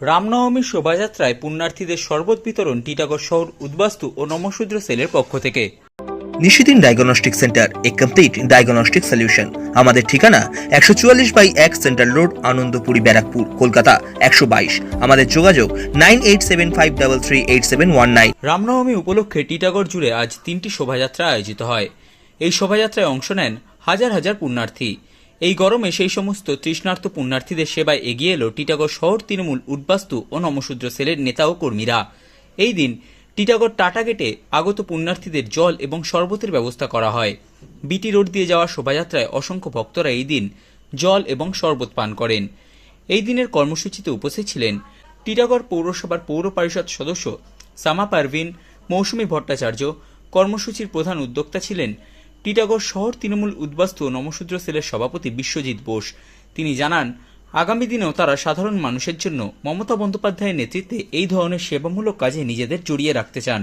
রামনবমীর শোভাযাত্রায় পুণ্যার্থীদের শরবত বিতরণ টিটাগড় শহর উদ্বাস্তু ও নমশূদ্র সেলের পক্ষ থেকে। নিশিদিন ডায়াগনস্টিক সেন্টার এ কমপ্লিট ডায়াগনস্টিক সলিউশন। আমাদের ঠিকানা একশো চুয়াল্লিশ বাই এক সেন্ট্রাল রোড আনন্দপুরি ব্যারাকপুর কলকাতা একশো বাইশ। আমাদের যোগাযোগ nine eight seven five double three eight seven one nine. Ramnavami উপলক্ষে টিটাগড় জুড়ে আজ তিনটি শোভাযাত্রা আয়োজিত হয়। এই শোভাযাত্রায় অংশ নেন হাজার হাজার পুণ্যার্থী। এই গরমে সেই সমস্ত তৃষ্ণার্ত পুণ্যার্থীদের সেবায় এগিয়ে এলো টিটাগড় শহর তৃণমূল উদ্বাস্তু ও নমশূদ্র সেলের নেতা ও কর্মীরা। এই দিন টিটাগড় টাটা গেটে আগত পুণ্যার্থীদের জল এবং শরবতের ব্যবস্থা করা হয়। বিটি রোড দিয়ে যাওয়া শোভাযাত্রায় অসংখ্য ভক্তরা এই দিন জল এবং শরবত পান করেন। এই দিনের কর্মসূচিতে উপস্থিত ছিলেন টিটাগড় পৌরসভার পৌর পরিষদ সদস্য সামা পারভিন মৌসুমী ভট্টাচার্য। কর্মসূচির প্রধান উদ্যোক্তা ছিলেন টিটাগড় শহর তৃণমূল উদ্বাস্তু ও নমশূদ্র সেলের সভাপতি বিশ্বজিৎ বোস। তিনি জানান, আগামী দিনেও তারা সাধারণ মানুষের জন্য মমতা বন্দ্যোপাধ্যায়ের নেতৃত্বে এই ধরনের সেবামূলক কাজে নিজেদের জড়িয়ে রাখতে চান।